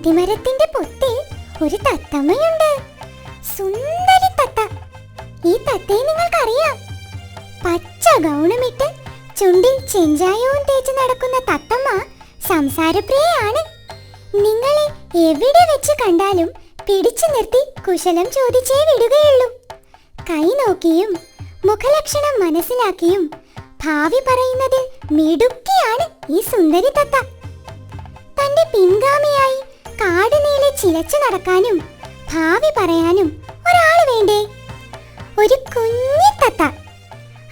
അത്തിമരത്തിന്റെ പൊത്തിൽ ഒരു തത്തമ്മയുണ്ട്. സുന്ദരി തത്ത. ഈ തത്തയെ നിങ്ങൾക്കറിയാം. പച്ച ഗൗണമിട്ട് ചുണ്ടിൽ ചെഞ്ചായവും തേച്ച് നടക്കുന്ന തത്തമ്മ സംസാരപ്രിയയാണ്. നിങ്ങളെ എവിടെ വെച്ച് കണ്ടാലും പിടിച്ചു നിർത്തി കുശലം ചോദിച്ചേ വിടുകയുള്ളൂ. കൈ നോക്കിയും മുഖലക്ഷണം മനസ്സിലാക്കിയും ഭാവി പറയുന്നതിൽ മിടുക്കിയാണ് ഈ സുന്ദരി തത്ത. തന്റെ നീളെ ചിലച്ചു നടക്കാനും ഭാവി പറയാനും ഒരാൾ വേണ്ടേ? ഒരു കുഞ്ഞി തത്ത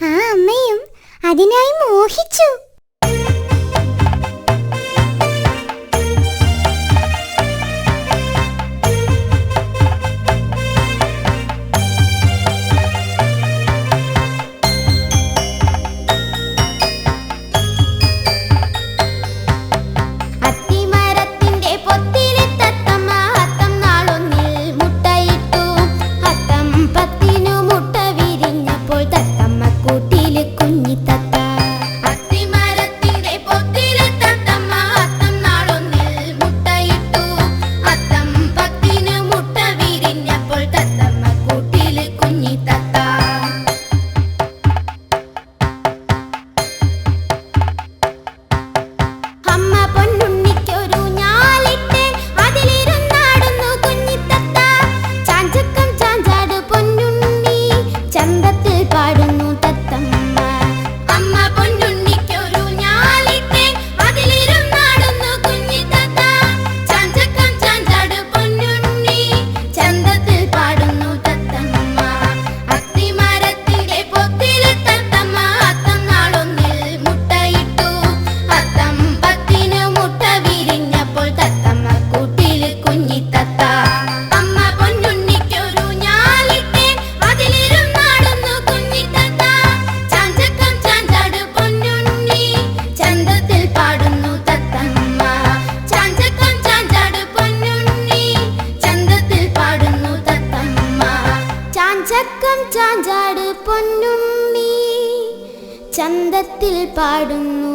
ആ അമ്മയും അതിനായി മോഹിച്ചു.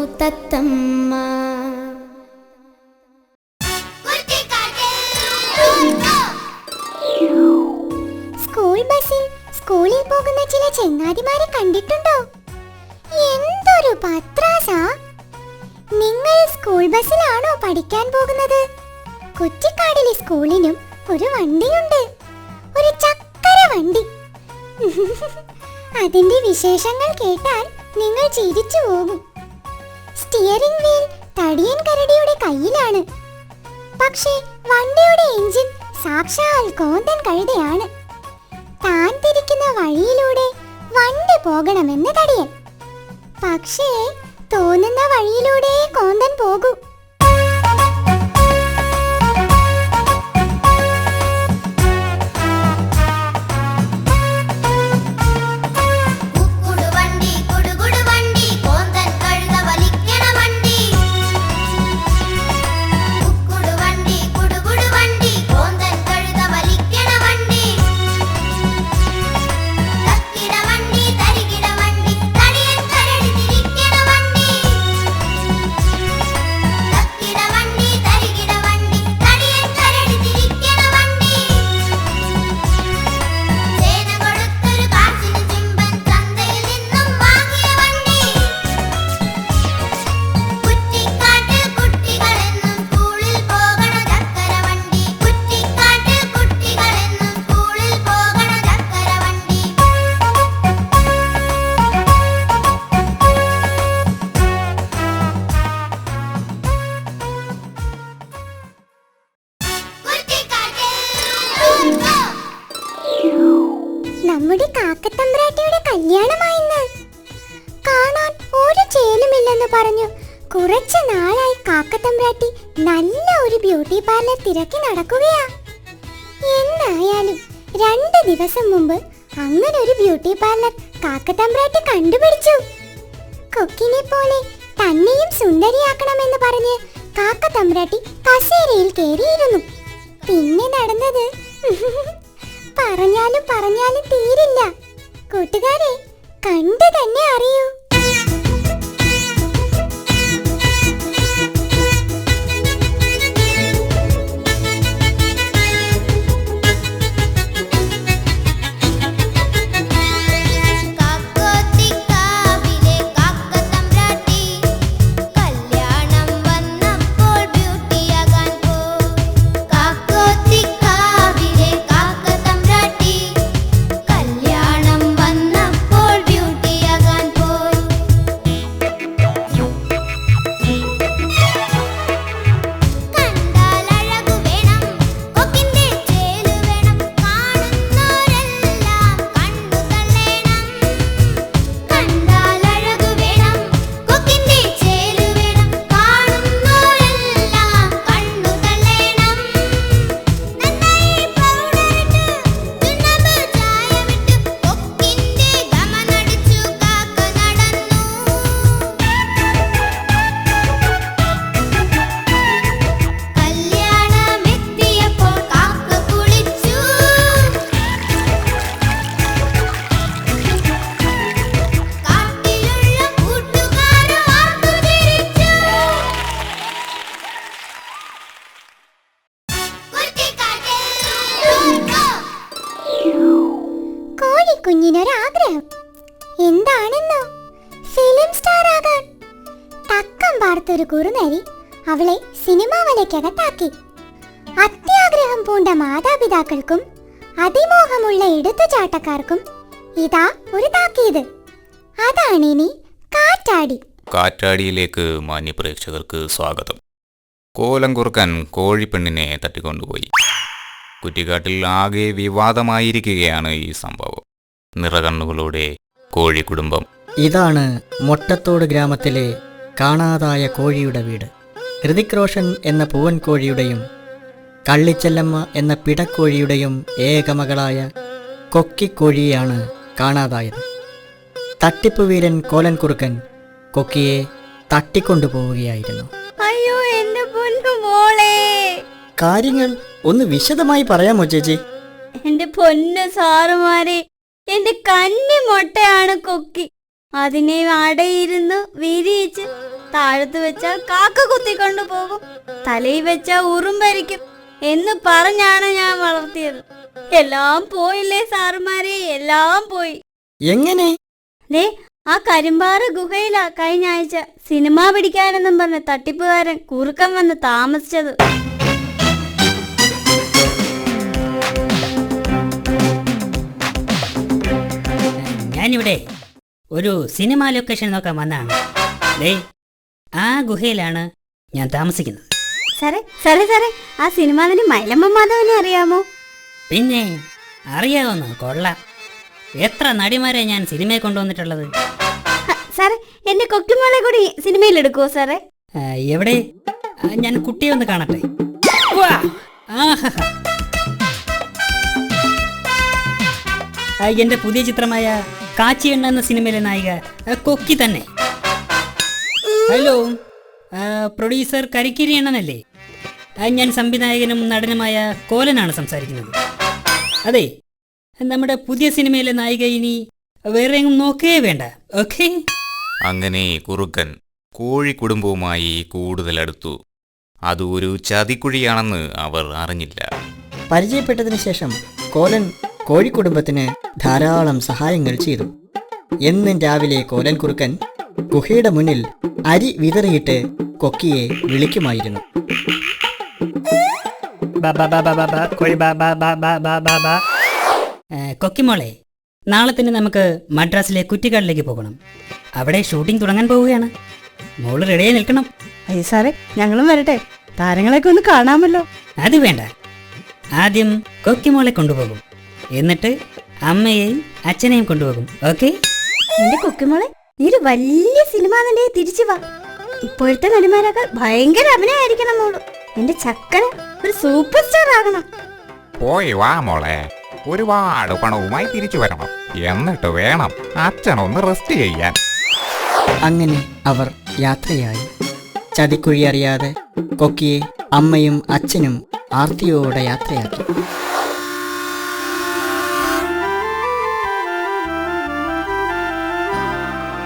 തത്തമ്മ. സ്കൂൾ ബസ്സിൽ സ്കൂളിൽ പോകുന്ന ചില ചെങ്ങാതിമാരെ കണ്ടിട്ടുണ്ടോ? എന്തൊരു പത്രാസ നിങ്ങൾ സ്കൂൾ ബസ്സിലാണോ പഠിക്കാൻ പോകുന്നത്? കുറ്റിക്കാടിലെ സ്കൂളിനും ഒരു വണ്ടിയുണ്ട്. ഒരു ചക്കര വണ്ടി. അതിന്റെ വിശേഷങ്ങൾ കേട്ടാൽ നിങ്ങൾ ചിരിച്ചു പോകും. സ്റ്റിയറിംഗ് വീൽ തടിയൻ കരടിയുടെ കയ്യിലാണ്. പക്ഷേ വണ്ടിയുടെ എഞ്ചിൻ സാക്ഷാൽ കോന്തൻ കഴുതയാണ്. താൻ തിരിക്കുന്ന വഴിയിലൂടെ വണ്ടി പോകണമെന്ന് തടിയൻ. പക്ഷേ തോന്നുന്ന വഴിയിലൂടെ കോന്തൻ പോകൂ. പറഞ്ഞു കുറച്ച് നാളായി കാക്കത്തമ്പ്രാട്ടി നല്ല ഒരു ബ്യൂട്ടി പാർലർ തിരക്കി നടക്കുകയാ. എന്നായാലും രണ്ട് ദിവസം മുമ്പ് അങ്ങനെ ഒരു ബ്യൂട്ടി പാർലർ കാക്കത്തമ്പ്രാട്ടി കണ്ടുപിടിച്ചു. കൊക്കിനെ പോലെ തന്നെയും സുന്ദരിയാക്കണമെന്ന് പറഞ്ഞ് കാക്കത്തമ്പ്രാട്ടി കസേരയിൽ കയറിയിരുന്നു. പിന്നെ നടന്നത് പറഞ്ഞാലും പറഞ്ഞാലും തീരില്ല. കൂട്ടുകാരെ കണ്ടു തന്നെ അറിയൂ. ആഗ്രഹം എന്താണെന്നോ? ഫിലിം സ്റ്റാർ ആകാൻ. തക്കം പാർത്തൊരു കുറുനരി അവളെ സിനിമാ വലയ്ക്കകത്താക്കി. അത്യാഗ്രഹം പൂണ്ട മാതാപിതാക്കൾക്കും അതിമോഹമുള്ള എടുത്തുചാട്ടക്കാർക്കും ഇതാ ഒരു താക്കീത്. ഇനി കാറ്റാടി. കാറ്റാടിയിലേക്ക് മാന്യപ്രേക്ഷകർക്ക് സ്വാഗതം. കോലം കുറുക്കാൻ കോഴിപ്പെണ്ണിനെ തട്ടിക്കൊണ്ടുപോയി. കുറ്റിക്കാട്ടിൽ ആകെ വിവാദമായിരിക്കുകയാണ് ഈ സംഭവം. നിറകണ്ണുകളോടെ കോഴിക്കുടുംബം. ഇതാണ് മൊട്ടത്തോട് ഗ്രാമത്തിലെ കാണാതായ കോഴിയുടെ വീട്. ഹൃതിക് റോഷൻ എന്ന പൂവൻ കോഴിയുടെയും കള്ളിച്ചെല്ലമ്മ എന്ന പിടക്കോഴിയുടെയും ഏകമകളായ കൊക്കിക്കോഴിയെയാണ് കാണാതായത്. തട്ടിപ്പ് വീരൻ കോലൻ കുറുക്കൻ കൊക്കിയെ തട്ടിക്കൊണ്ടുപോവുകയായിരുന്നു. അയ്യോ എന്റെ പൊന്നു മോളെ. കാര്യങ്ങൾ ഒന്ന് വിശദമായി പറയാമോ ചേച്ചി എന്റെ പൊന്നു സാറുമാരെ എന്റെ കന്നി മുട്ടയാണ് കൊക്കി. അതിനെ അടയിരുന്ന് വിരിയിച്ച് താഴത്ത് വെച്ചാൽ കാക്ക കുത്തിക്കൊണ്ടു പോകും. തലയിൽ വെച്ചാൽ ഉറുമ്പരിക്കും എന്ന് പറഞ്ഞാണ് ഞാൻ വളർത്തിയത്. എല്ലാം പോയില്ലേ സാറുമാരെ? എല്ലാം പോയി. എങ്ങനെ? ദേ ആ കരിമ്പാറ ഗുഹയിലാ കഴിഞ്ഞ ആഴ്ച സിനിമ പിടിക്കാനെന്നും പറഞ്ഞ തട്ടിപ്പുകാരൻ കുറുക്കം വന്ന് താമസിച്ചത്. ഞാനിവിടെ ഒരു സിനിമ ലൊക്കേഷൻ നോക്കാൻ വന്നാണ് ദേ ആ ഗുഹയിലാണ് ഞാൻ താമസിക്കുന്നത്. സാറേ സാറേ സാറേ ആ സിനിമ മൈലമ്മ മാധവനെ അറിയാമോ? പിന്നെ അറിയാവുന്ന കൊള്ളാം. എത്ര നടിമാരെ ഞാൻ സിനിമയെ കൊണ്ടുവന്നിട്ടുള്ളത്? സാറേ എന്റെ കൊക്കിമോളെ കൂടി സിനിമയിൽ എടുക്കുവോ സാറേ? ആ, എവിടെ? ആ, ഞാൻ കുട്ടിയെ ഒന്ന് കാണട്ടെ. വാ! ആഹാ. എന്റെ പുതിയ ചിത്രമായ കാച്ചി എണ്ണ എന്ന സിനിമയിലെ നായിക കൊക്കി തന്നെ. ഹലോ പ്രൊഡ്യൂസർ കരിക്കിരി എണ്ണനല്ലേ ഞാൻ സംവിധായകനും നടനുമായ കോലനാണ് സംസാരിക്കുന്നത്. അതെ നമ്മുടെ പുതിയ സിനിമയിലെ നായിക ഇനി വേറെ എങ്ങും നോക്കേ വേണ്ട. ഓക്കെ അങ്ങനെ കുറുക്കൻ കോഴിക്കുടുംബവുമായി കൂടുതൽ അടുത്തു. അത് ഒരു ചതിക്കുഴിയാണെന്ന് അവർ അറിഞ്ഞില്ല. പരിചയപ്പെട്ടതിന് ശേഷം കോലൻ കോഴിക്കുടുംബത്തിന് ധാരാളം സഹായങ്ങൾ ചെയ്തു എന്നും രാവിലെ കോലൻ കുറുക്കൻ ഗുഹയുടെ മുന്നിൽ അരി വിതറിയിട്ട് കൊക്കിയെ വിളിക്കുമായിരുന്നു ഏ, കൊക്കിമോളെ നാളെ തന്നെ നമുക്ക് മദ്രാസിലെ കുറ്റിക്കാടിലേക്ക് പോകണം അവിടെ ഷൂട്ടിംഗ് തുടങ്ങാൻ പോവുകയാണ് മോൾ റെഡിയായി നിൽക്കണം അയ്യ സാറേ ഞങ്ങളും വരട്ടെ താരങ്ങളെയൊക്കെ ഒന്ന് കാണാമല്ലോ അത് വേണ്ട ആദ്യം കൊക്കിമോളെ കൊണ്ടുപോകും എന്നിട്ട് അമ്മയെയും അച്ഛനെയും കൊണ്ടുപോകും. ഓക്കെ? എന്റെ കൊക്കുമോളെ നീ ഒരു വലിയ സിനിമ നടിയെ തിരിച്ചു വാ. ഇപ്പോഴത്തെ നടിമാരൊക്കെ ഭയങ്കര അഭിനയായിരിക്കണം മോൾ. എന്റെ ചക്കര ഒരു സൂപ്പർ സ്റ്റാർ ആകണം. പോയി വാ മോളെ. ഒരുപാട് പണവുമായി തിരിച്ചു വരണം. എന്നിട്ട് വേണം അച്ഛനൊന്ന് റെസ്റ്റ് ചെയ്യാൻ. അങ്ങനെ അവർ യാത്രയായി. ചതിക്കുഴി അറിയാതെ കൊക്കിയെ അമ്മയും അച്ഛനും ആർത്തിയോടെ യാത്രയാക്കി.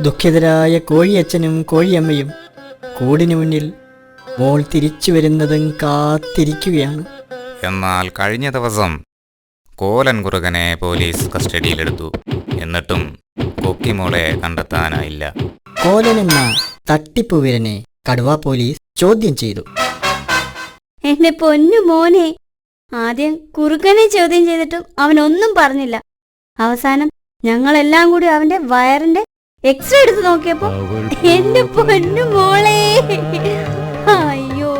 ദുഃഖിതരായ കോഴിയച്ഛനും കോഴിയമ്മയും കൂടിനു മുന്നിൽ മോൾ തിരിച്ചു വരുന്നതും കാത്തിരിക്കുകയാണ്. എന്നാൽ കഴിഞ്ഞ ദിവസം കോലൻ കുറുകനെ പോലീസ് കസ്റ്റഡിയിലെടുത്തു. എന്നിട്ടും കൊക്കിമോളെ കണ്ടെത്താനായില്ല. കോലൻ എന്ന തട്ടിപ്പുവിരനെ കടുവ പോലീസ് ചോദ്യം ചെയ്തു. എന്റെ പൊന്നു മോനെ ആദ്യം കുറുക്കനെ ചോദ്യം ചെയ്തിട്ടും അവൻ ഒന്നും പറഞ്ഞില്ല. അവസാനം ഞങ്ങളെല്ലാം കൂടി അവന്റെ വയറിന്റെ എക്സ്റേ എടുത്ത് നോക്കിയപ്പോ എന്റെ പൊന്നു മോളെ. അയ്യോ.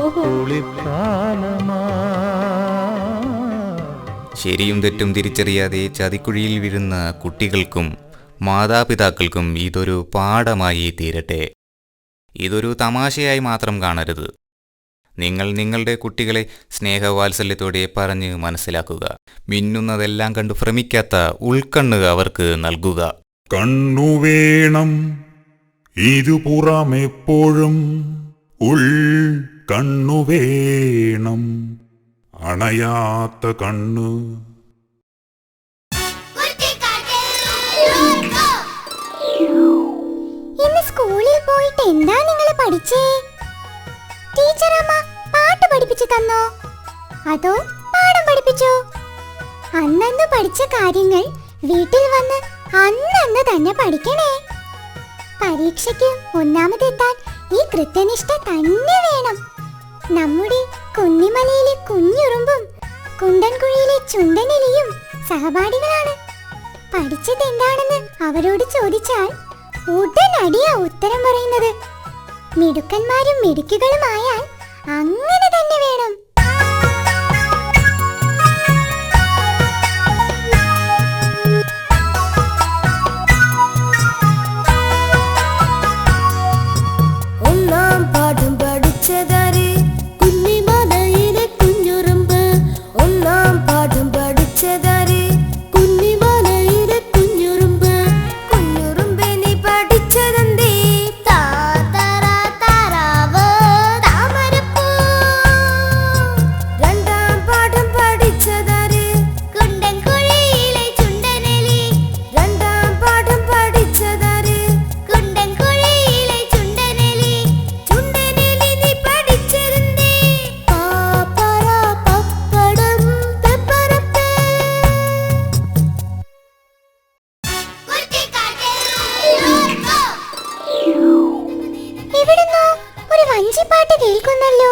ശരിയും തെറ്റും തിരിച്ചറിയാതെ ചതിക്കുഴിയിൽ വീഴുന്ന കുട്ടികൾക്കും മാതാപിതാക്കൾക്കും ഇതൊരു പാഠമായി തീരട്ടെ. ഇതൊരു തമാശയായി മാത്രം കാണരുത്. നിങ്ങൾ നിങ്ങളുടെ കുട്ടികളെ സ്നേഹവാത്സല്യത്തോടെ പറഞ്ഞ് മനസ്സിലാക്കുക. മിന്നുന്നതെല്ലാം കണ്ടു ഭ്രമിക്കാത്ത ഉൾക്കണ്ണ് അവർക്ക് നൽകുക. കണ്ണു വേണം. ഇരുപുറമെപ്പോഴും ഉൾ കണ്ണുവേണം അണയാത്ത കണ്ണ്. സ്കൂളിൽ പോയിട്ട് എന്താ നിങ്ങൾ പഠിച്ചേ? ടീച്ചർ അമ്മ പാട്ട് പഠിപ്പിച്ചു തന്നോ? അതോ പാഠം പഠിപ്പിച്ചോ? അന്നന്ന് പഠിച്ച കാര്യങ്ങൾ വീട്ടിൽ വന്ന് അന്നന്ന് തന്നെ പഠിക്കണേ. പരീക്ഷയ്ക്ക് ഒന്നാമതെത്താൻ ഈ കൃത്യനിഷ്ഠ തന്നെ വേണം. നമ്മുടെ കുന്നിമലയിലെ കുഞ്ഞുറുമ്പും കുണ്ടൻകുഴിയിലെ ചുണ്ടനെലിയും സഹപാഠികളാണ്. പഠിച്ചത് എന്താണെന്ന് അവരോട് ചോദിച്ചാൽ ഉടനടിയാ ഉത്തരം പറയുന്നത്. മിടുക്കന്മാരും മിടുക്കുകളുമായാൽ അങ്ങനെ തന്നെ വേണം. കേൾക്കുന്നല്ലോ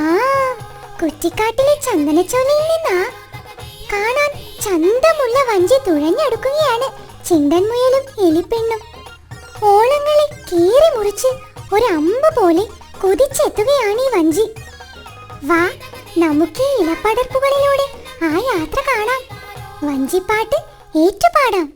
ആ കുറ്റിക്കാട്ടിലെ ചന്ദനച്ചോലയിൽ നിന്നാ കാണാൻ ചന്തമുള്ള വഞ്ചി തുഴഞ്ഞെടുക്കുകയാണ് ചിണ്ടൻ മുയലും എലിപ്പെണ്ണും. ഓളങ്ങളെ കീറി മുറിച്ച് ഒരു അമ്പ് പോലെ കുതിച്ചെത്തുകയാണ് ഈ വഞ്ചി. വാ നമുക്ക് ഇലപ്പടർപ്പുകളിലൂടെ ആ യാത്ര കാണാം. വഞ്ചിപ്പാട്ട് ഏറ്റുപാടാം.